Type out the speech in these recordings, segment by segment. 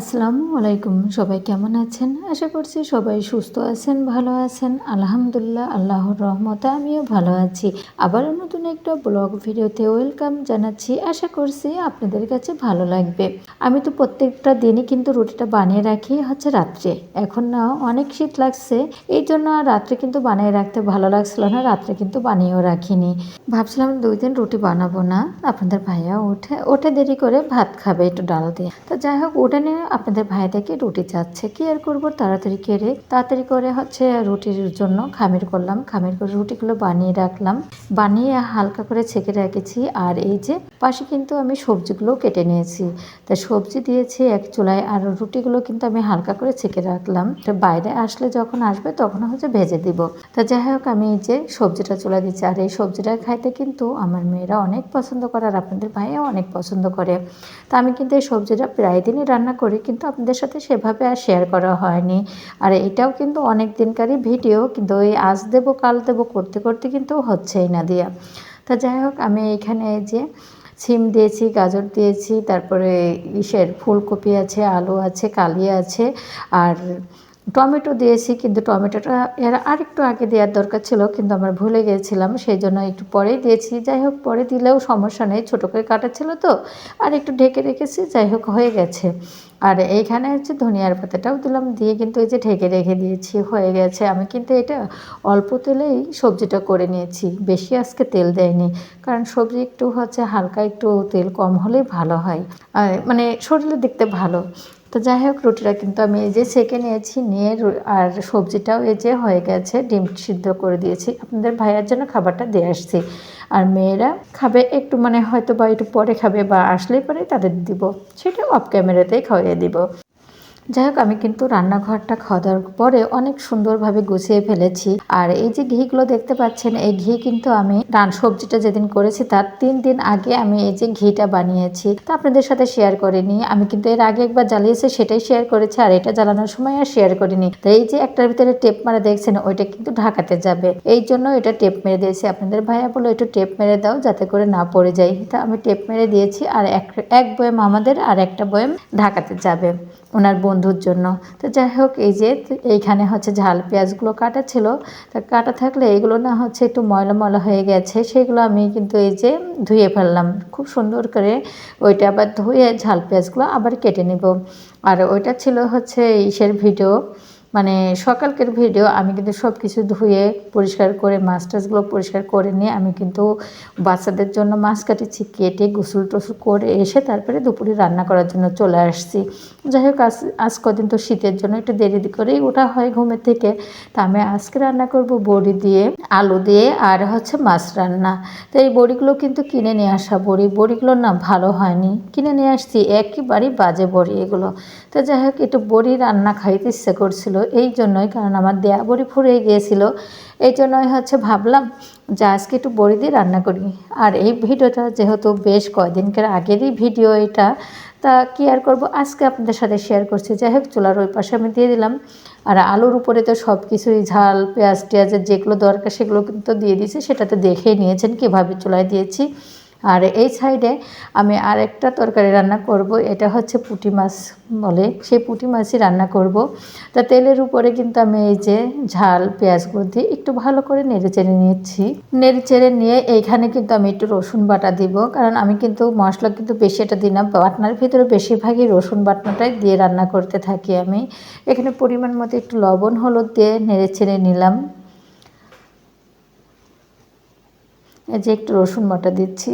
আসসালামু আলাইকুম, সবাই কেমন আছেন? আশা করছি সবাই সুস্থ আছেন, ভালো আছেন। আলহামদুলিল্লাহ, আল্লাহর রহমতে আমিও ভালো আছি। আবারও নতুন একটা ব্লগ ভিডিওতে ওয়েলকাম জানাচ্ছি। আশা করছি আপনাদের কাছে ভালো লাগবে। আমি তো প্রত্যেকটা দিনই কিন্তু রুটিটা বানিয়ে রাখি হচ্ছে রাত্রে। এখন না, অনেক শীত লাগছে। এই জন্য আর রাত্রে কিন্তু বানিয়ে রাখতে ভালো লাগছিল না, রাত্রে কিন্তু বানিয়েও রাখিনি। ভাবছিলাম দুই দিন রুটি বানাবো না। আপনাদের ভাইয়া ওঠে ওঠে দেরি করে ভাত খাবে একটু ডাল দিয়ে। তো যাই হোক ওটা নিয়ে আপনাদের ভাই থেকে রুটি চাচ্ছে। কি আর করব? তাড়াতাড়ি কেড়ে, তাড়াতাড়ি করে হচ্ছে রুটির জন্য খামির করলাম। খামির করে রুটিগুলো বানিয়ে রাখলাম। বানিয়ে হালকা করে ছেঁকে রেখেছি। আর এই যে পাশে কিন্তু আমি সবজিগুলো কেটে নিয়েছি। তা সবজি দিয়েছি এক চুলায় আর রুটিগুলো কিন্তু আমি হালকা করে ছেঁকে রাখলাম। তো বাইরে আসলে যখন আসবে তখন হচ্ছে ভেজে দিব। তা যাই হোক, আমি এই যে সবজিটা চুলা দিচ্ছি আর এই সবজিটা খাইতে কিন্তু আমার মেয়েরা অনেক পছন্দ করে আর আপনাদের ভাইয়া অনেক পছন্দ করে। তা আমি কিন্তু এই সবজিটা প্রায় দিনই রান্না করি। কিন্তু আপনাদের সাথে সেভাবে আর শেয়ার করা হয়নি। আর এটাও কিন্তু অনেক দিনকারই ভিডিও কিন্তু ওই আজ দেবো, কাল দেবো করতে করতে কিন্তু হচ্ছেই না দিয়া। তা যাই হোক, আমি এখানে যে সিম দিয়েছি, গাজর দিয়েছি, তারপরে ইসের ফুলকপি আছে, আলু আছে, কালি আছে, আর টমেটো দিয়েছি, কিন্তু টমেটোটা এর আরেকটু আগে দেওয়ার দরকার ছিল, কিন্তু আমরা ভুলে গিয়েছিলাম সেই জন্য একটু পরেই দিয়েছি। যাই হোক, পরে দিলেও সমস্যা নেই, ছোটো করে কাটা ছিল তো, আর একটু ঢেকে রেখেছি, যাই হোক, হয়ে গেছে। আর এইখানে হচ্ছে ধনিয়ার পাতাটাও দিলাম, দিয়ে কিন্তু এই যে ঢেকে রেখে দিয়েছি, হয়ে গেছে। আমি কিন্তু এটা অল্প তেলেই সবজিটা করে নিয়েছি, বেশি আজকে তেল দেয়নি, কারণ সবজি একটু হচ্ছে হালকা, একটু তেল কম হলেই ভালো হয়। আর মানে শরীরে দেখতে ভালো। তো যাই হোক রুটিটা কিন্তু আমি এই যে ছেঁকে নিয়েছি, নিয়ে আর সবজিটাও এই যে হয়ে গেছে, ডিম সিদ্ধ করে দিয়েছি। আপনাদের ভাইয়ার জন্য খাবারটা দিয়ে আসছি। আর মেয়েরা খাবে একটু মানে হয়তো বা একটু পরে খাবে বা আসলে পরে তাদের দিব। সেটা অফ ক্যামেরাতেই খাওয়াইয়ে দিব। যাই হোক, আমি কিন্তু রান্নাঘরটা খাওয়া দাওয়ার পরে অনেক সুন্দরভাবে গুছিয়ে ফেলেছি। আর এই যে ঘিগুলো দেখতে পাচ্ছেন, এই ঘি কিন্তু আমি রান সবজিটা যেদিন করেছি, তার তিন দিন আগে আমি এই যে ঘিটা বানিয়েছি। তা আপনাদের সাথে শেয়ার করিনি। আমি কিন্তু এর আগে একবার জ্বালিয়েছি, সেটাই শেয়ার করেছি, আর এটা জ্বালানোর সময় আর শেয়ার করিনি। তো এই যে একটার ভিতরে টেপ মারা দেখছেন, ওইটা কিন্তু ঢাকাতে যাবে। এই জন্য এটা টেপ মেরে দিয়েছি। আপনাদের ভাইয়া বলো একটু টেপ মেরে দাও, যাতে করে না পড়ে যায়। তা আমি টেপ মেরে দিয়েছি, আর এক এক বয়েম আমাদের, আর একটা বয়েম ঢাকাতে যাবে। ওনার বন্ধুর জন্য। তো যাই হোক, এই যে এইখানে হচ্ছে ঝাল পেঁয়াজগুলো কাটা ছিল, তা কাটা থাকলে এগুলো না হচ্ছে একটু ময়লা ময়লা হয়ে গেছে, সেগুলো আমি কিন্তু এই যে ধুয়ে ফেললাম। খুব সুন্দর করে ওইটা আবার ধুয়ে ঝাল পেঁয়াজগুলো আবার কেটে নেব। আর ওইটা ছিল হচ্ছে ইসের ভিডিও। মানে সকালকের ভিডিও আমি কিন্তু সব কিছু ধুয়ে পরিষ্কার করে মাছ টাছগুলো পরিষ্কার করে নিয়ে আমি কিন্তু বাচ্চাদের জন্য মাছ কাটেছি কেটে গোসল টোসল করে এসে তারপরে দুপুরে রান্না করার জন্য চলে আসছি। যাই হোক, আজ আজ কদিন তো শীতের জন্য একটু দেরি করেই ওঠা হয় ঘুমের থেকে। তা আমি আজকে রান্না করব বড়ি দিয়ে আলু দিয়ে আর হচ্ছে মাছ রান্না। তো এই বড়িগুলো কিন্তু কিনে নিয়ে আসা বড়ি। বড়িগুলো না ভালো হয়নি। কিনে নিয়ে আসছি, একেবারেই বাজে বড়ি এগুলো। তো যাই হোক, একটু বড়ি রান্না খাইতে ইচ্ছে করছিল। এই জন্যই, কারণ আমার দেয়া বড়ি ফুরিয়ে গিয়েছিল। এই জন্যই হচ্ছে ভাবলাম যে আজকে একটু বড়ি দিয়ে রান্না করি। আর এই ভিডিওটা যেহেতু বেশ কয়দিনকার আগেরই ভিডিও এটা, তা কি আর করব? আজকে আপনাদের সাথে শেয়ার করছি। যাই হোক, চুলার ওই পাশে আমি দিয়ে দিলাম। আর আলুর উপরে তো সব কিছুই ঝাল, পেঁয়াজ, টেয়াজের যেগুলো দরকার সেগুলো কিন্তু দিয়ে দিয়েছি। সেটা তো দেখেই নিয়েছেন কীভাবে চুলায় দিয়েছি। আর এই সাইডে আমি আরেকটা তরকারি রান্না করব, এটা হচ্ছে পুঁটি মাছ বলে, সেই পুঁটি মাছই রান্না করব। তা তেলের উপরে কিন্তু আমি এই যে ঝাল পেঁয়াজগুলো দিয়ে একটু ভালো করে নেড়ে চেড়ে নিচ্ছি। নেড়ে চেড়ে নিয়ে এইখানে কিন্তু আমি একটু রসুন বাটা দিব, কারণ আমি কিন্তু মশলা কিন্তু বেশি এটা দিই না, বাটনার ভিতরে বেশিরভাগই রসুন বাটনাটাই দিয়ে রান্না করতে থাকি আমি। এখানে পরিমাণ মতো একটু লবণ, হলুদ দিয়ে নেড়ে চেড়ে নিলাম এই যে একটু রসুন বাটা দিচ্ছি।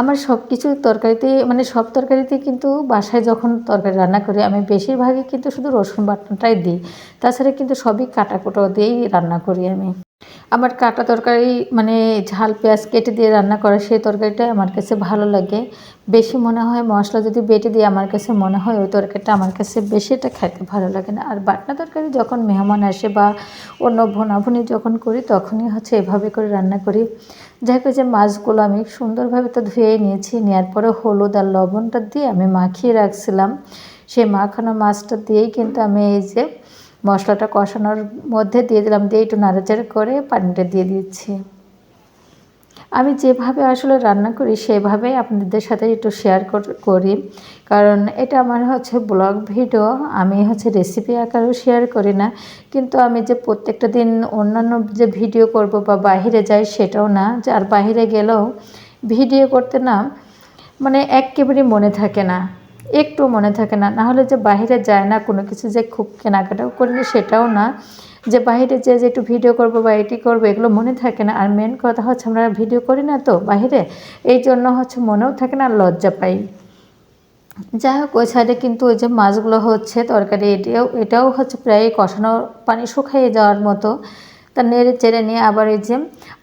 আমার সব কিছু তরকারিতে মানে সব তরকারিতে কিন্তু বাসায় যখন তরকারি রান্না করি, আমি বেশিরভাগই কিন্তু শুধু রসুন বাটনটাই দিই। তাছাড়া কিন্তু সবই কাটা কুটো দিয়েই রান্না করি আমি। আমার কাটা তরকারি মানে ঝাল, পেঁয়াজ কেটে দিয়ে রান্না করা সেই তরকারিটাই আমার কাছে ভালো লাগে। বেশি মনে হয় মশলা যদি বেটে দিয়ে আমার কাছে মনে হয় ওই তরকারিটা আমার কাছে বেশি এটা খেতে ভালো লাগে না। আর বাটনা তরকারি যখন মেহমান আসে বা অন্য ভুনাভুনি যখন করি তখনই হচ্ছে এভাবে করে রান্না করি। যাই যে মাছগুলো আমি সুন্দরভাবে তো ধুয়ে নিয়েছি নেওয়ার পরে হলুদ আর লবণটা দিয়ে আমি মাখিয়ে রাখছিলাম। সেই মাখানো মাছটা দিয়েই কিন্তু আমি এই যে মশলাটা কষানোর মধ্যে দিয়ে দিলাম, দিয়ে একটু নাড়াচাড়া করে পানিটা দিয়ে দিচ্ছি। আমি যেভাবে আসলে রান্না করি, সেভাবেই আপনাদের সাথে একটু শেয়ার করি কারণ এটা আমার হচ্ছে ব্লগ ভিডিও আমি হচ্ছে রেসিপি আকারেও শেয়ার করি না। কিন্তু আমি যে প্রত্যেকটা দিন অন্যান্য যে ভিডিও করব বা বাহিরে যাই, সেটাও না। যে আর বাহিরে গেলেও ভিডিও করতে না মানে একেবারেই মনে থাকে না। একটু মনে থাকে না। নাহলে যে বাইরে যায় না কোনো কিছু যে খুব কেনাকাটাও করিনি সেটাও না। যে বাইরে যে যে একটু ভিডিও করব বা এটি করব এগুলো মনে থাকে না। আর মেন কথা হচ্ছে আমরা ভিডিও করি না তো বাইরে এই জন্য হচ্ছে মনেও থাকে না লজ্জা পাই। যাই হোক, ওই সাইডে কিন্তু ওই যে মাছগুলো হচ্ছে, তরকারি এটাও এটাও হচ্ছে প্রায় কষানো পানি শুকাইয়ে যাওয়ার মতো। তা নেড়ে চেড়ে নিয়ে আবার এই যে,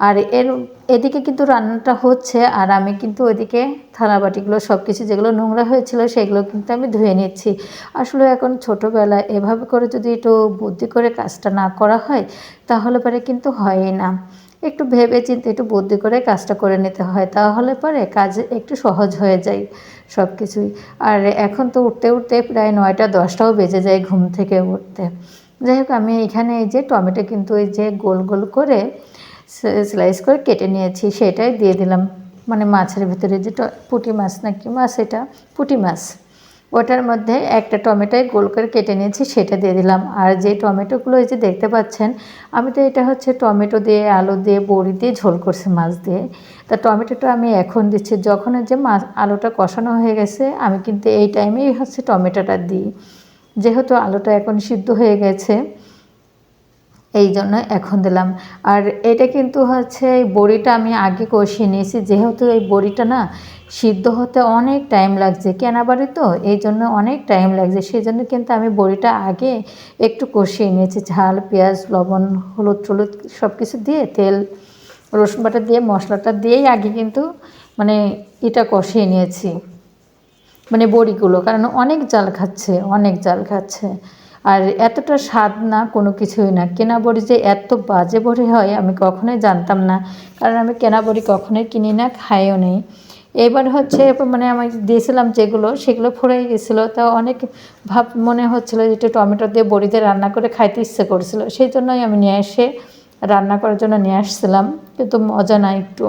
আর এর এদিকে কিন্তু রান্নাটা হচ্ছে, আর আমি কিন্তু ওইদিকে থালাবাটিগুলো সব কিছু যেগুলো নোংরা হয়েছিল সেগুলো কিন্তু আমি ধুয়ে নিচ্ছি। আসলে এখন ছোটোবেলায় এভাবে করে যদি একটু বুদ্ধি করে কাজটা না করা হয়, তাহলে পরে কিন্তু হয়ই না। একটু ভেবে চিন্তে একটু বুদ্ধি করে কাজটা করে নিতে হয়, তাহলে পরে কাজ একটু সহজ হয়ে যায় সব কিছুই আর এখন তো উঠতে উঠতে প্রায় নয়টা, দশটাও বেজে যায় ঘুম থেকে উঠতে। যাই হোক আমি এখানে এই যে টমেটো কিন্তু এই যে গোল গোল করে স্লাইস করে কেটে নিয়েছি, সেটাই দিয়ে দিলাম। মানে মাছের ভিতরে যে পুঁটি মাছ নাকি মাছ এটা? পুঁটি মাছ। ওটার মধ্যে একটা টমেটোই গোল করে কেটে নিয়েছি, সেটা দিয়ে দিলাম। আর যে টমেটোগুলো এই যে দেখতে পাচ্ছেন, আমি তো এটা হচ্ছে টমেটো দিয়ে, আলু দিয়ে, বড়ি দিয়ে ঝোল করছি মাছ দিয়ে। তা টমেটোটা আমি এখন দিচ্ছি। যখন যে মাছ, আলুটা কষানো হয়ে গেছে, আমি কিন্তু এই টাইমেই হচ্ছে টমেটোটা দিই। যেহেতু আলুটা এখন সিদ্ধ হয়ে গেছে, এই জন্য এখন দিলাম। আর এটা কিন্তু হচ্ছে এই বড়িটা আমি আগে কষিয়ে নিয়েছি। যেহেতু এই বড়িটা না সিদ্ধ হতে অনেক টাইম লাগছে কেনা বাড়ি তো, এই জন্য অনেক টাইম লাগছে। সেই জন্য কিন্তু আমি বড়িটা আগে একটু কষিয়ে নিয়েছি। ঝাল, পেঁয়াজ, লবণ, হলুদ টলুদ সব কিছু দিয়ে, তেল, রসুন বাটা দিয়ে, মশলাটা দিয়েই আগে কিন্তু মানে এটা কষিয়ে নিয়েছি। মানে বড়িগুলো, কারণ অনেক জাল খাচ্ছে, অনেক জাল খাচ্ছে। আর এতটা স্বাদ না, কোনো কিছুই না। কেনা বড়ি যে এত বাজে বড়ি হয়, আমি কখনোই জানতাম না। কারণ আমি কেনা বড়ি কখনোই কিনি না, খাইও নেই। এবার হচ্ছে মানে আমি দিয়েছিলাম যেগুলো, সেগুলো ফুরে গেছিল। তা অনেক ভাব, মনে হচ্ছিল যে একটু টমেটো দিয়ে বড়িতে রান্না করে খাইতে ইচ্ছে করছিল। সেই জন্যই আমি নিয়ে এসে রান্না করার জন্য নিয়ে আসছিলাম। কিন্তু মজা না একটু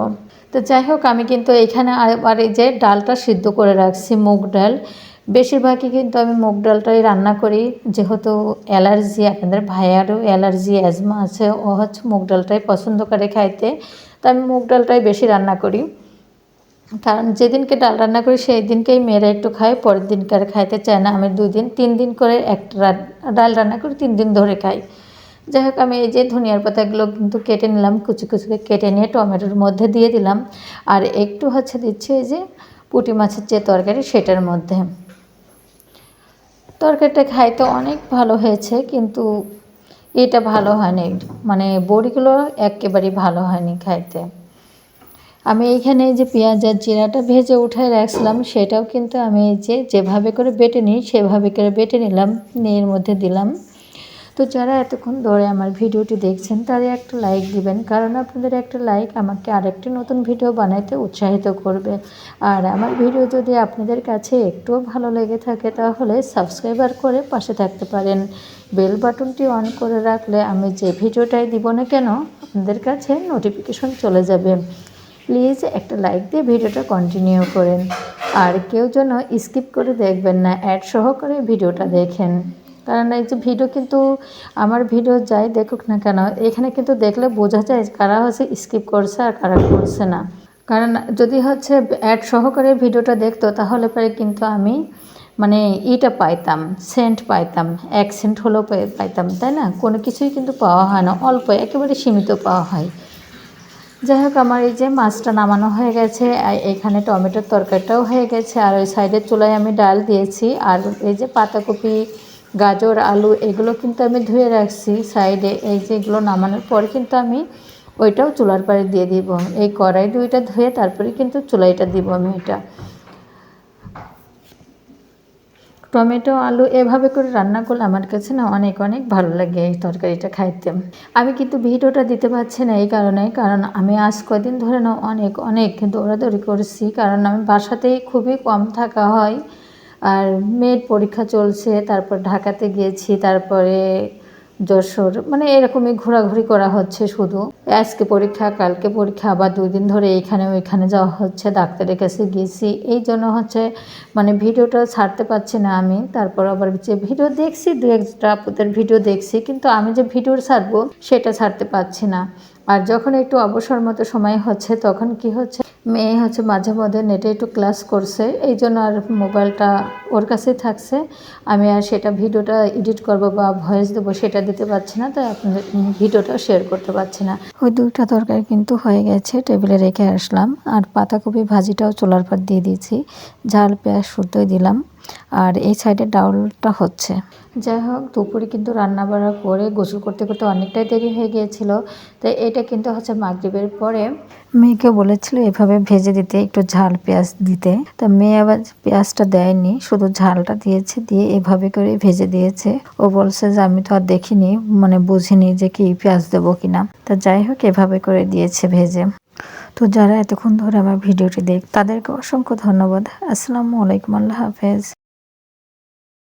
তো যাই হোক, আমি কিন্তু এখানে আর এই যে ডালটা সিদ্ধ করে রাখছি, মুগ ডাল। বেশিরভাগই কিন্তু আমি মুগ ডালটাই রান্না করি, যেহেতু অ্যালার্জি, আপনাদের ভাইয়ারও অ্যালার্জি, অ্যাজমা আছে, ও হচ্ছে মুগ ডালটাই পছন্দ করে খাইতে। তো আমি মুগ ডালটাই বেশি রান্না করি। কারণ যেদিনকে ডাল রান্না করি, সেই দিনকেই মেয়েরা একটু খায়, পরের দিনকে আর খাইতে চায় না। আমি দুই দিন, তিন দিন করে একটা ডাল রান্না করি, তিন দিন ধরে খাই। যাই হোক, আমি এই যে ধনিয়ার পাতাগুলো কিন্তু কেটে নিলাম, কুচি কুচি কেটে নিয়ে টমেটোর মধ্যে দিয়ে দিলাম। আর একটু হচ্ছে দিচ্ছি এই যে পুঁটি মাছের যে তরকারি সেটার মধ্যে। তরকারিটা খাইতে অনেক ভালো হয়েছে, কিন্তু এটা ভালো হয়নি। মানে বড়িগুলো একেবারেই ভালো হয়নি খাইতে। আমি এইখানে যে পেঁয়াজ আর জিরাটা ভেজে উঠায় রাখছিলাম, সেটাও কিন্তু আমি যে যেভাবে করে বেটে নিই, সেভাবে করে বেটে নিলাম, নিয়ে এর মধ্যে দিলাম। তো যারা এতক্ষণ ধরে আমার ভিডিওটি দেখছেন তারা একটা লাইক দিবেন, কারণ আপনাদের একটা লাইক আমাকে আরেকটি নতুন ভিডিও বানাইতে উৎসাহিত করবে। আর আমার ভিডিও যদি আপনাদের কাছে একটুও ভালো লেগে থাকে, তাহলে সাবস্ক্রাইবার করে পাশে থাকতে পারেন। বেল বাটনটি অন করে রাখলে আমি যে ভিডিওটাই দিব না কেন, আপনাদের কাছে নোটিফিকেশন চলে যাবে। প্লিজ একটা লাইক দিয়ে ভিডিওটা কন্টিনিউ করেন। আর কেউ যেন স্কিপ করে দেখবেন না অ্যাড সহকারে ভিডিওটা দেখেন। কারণ এই যে ভিডিও কিন্তু আমার ভিডিও যাই দেখুক না কেন, এখানে কিন্তু দেখলে বোঝা যায় কারা হচ্ছে স্কিপ করছে আর কারা করছে না। কারণ যদি হচ্ছে অ্যাড সহকারে ভিডিওটা দেখতো, তাহলে পরে কিন্তু আমি মানে ইটা পাইতাম সেন্ট পাইতাম, এক সেন্ট হলেও পাইতাম, তাই না? কোনো কিছুই কিন্তু পাওয়া হয় না, অল্প, একেবারে সীমিত পাওয়া হয়। যাই হোক, আমার এই যে মাছটা নামানো হয়ে গেছে এখানে টমেটোর তরকারিটাও হয়ে গেছে, আর ওই সাইডের চুলায় আমি ডাল দিয়েছি, আর এই যে পাতাকপি গাজর, আলু এগুলো কিন্তু আমি ধুয়ে রাখছি সাইডে। এই যে এগুলো নামানোর পরে কিন্তু আমি ওইটাও চুলার পাড়ে দিয়ে দিব। এই কড়াই দুইটা ধুয়ে তারপরে কিন্তু চুলাইটা দিব আমি এটা। টমেটো, আলু এভাবে করে রান্না করলে আমার কাছে না অনেক অনেক ভালো লাগে এই তরকারিটা খাইতে। আমি কিন্তু ভিডিওটা দিতে পারছি না এই কারণে, কারণ আমি আজ কদিন ধরে না অনেক অনেক দৌড়াদৌড়ি করছি। কারণ আমি বাসাতেই খুবই কম থাকা হয়। আর মেয়ের পরীক্ষা চলছে, তারপর ঢাকাতে গিয়েছি, তারপরে যশোর মানে এরকমই ঘোরাঘুরি করা হচ্ছে শুধু। আজকে পরীক্ষা, কালকে পরীক্ষা, আবার দুই দিন ধরে এখানে ওইখানে যাওয়া হচ্ছে, ডাক্তারের কাছে গেছি এই জন্য হচ্ছে মানে ভিডিওটা ছাড়তে পারছি না আমি, তারপর আবার যে ভিডিও দেখছি, দু একটা আপুদের ভিডিও দেখছি, কিন্তু আমি যে ভিডিও ছাড়বো, সেটা ছাড়তে পারছি না। আর যখন একটু অবসর মতো সময় হচ্ছে, তখন কি হচ্ছে মেয়ে হচ্ছে মাঝে মধ্যে নেটে একটু ক্লাস করছে, এই জন্য আর মোবাইলটা ওর কাছেই থাকছে। আমি আর সেটা ভিডিওটা এডিট করব বা ভয়েস দেবো সেটা দিতে পারছি না, তাই আপনাদের ভিডিওটা শেয়ার করতে পারছি না। ওই দুইটা তরকারি কিন্তু হয়ে গেছে, টেবিলে রেখে আসলাম। আর পাতাকপি ভাজিটাও চোলার পর দিয়ে দিয়েছি। ঝাল, পেঁয়াজ, শুদ্ধই দিলাম। আর এই সাইডে ডাউলটা হচ্ছে। যাই হোক দুপুরে কিন্তু রান্না বাড়া করে গোসল করতে করতে অনেকটাই দেরি হয়ে গিয়েছিল। তাই এটা কিন্তু হচ্ছে মাগরিবের পরে মেয়েকে বলেছিল এভাবে ভেজে দিতে একটু ঝাল পেঁয়াজ দিতে। তা মেয়ে আবার পেঁয়াজটা দেয়নি শুধু ঝালটা দিয়েছে দিয়ে এভাবে করে ভেজে দিয়েছে। ও বলছে যে আমি তো আর দেখিনি মানে বুঝিনি যে কি পেঁয়াজ দেবো কিনা। তা যাই হোক এভাবে করে দিয়েছে ভেজে। তো যারা এতক্ষণ ধরে আমার ভিডিওটি দেখ তাদেরকে অসংখ্য ধন্যবাদ। আসসালামু আলাইকুম আল্লাহ হাফেজ।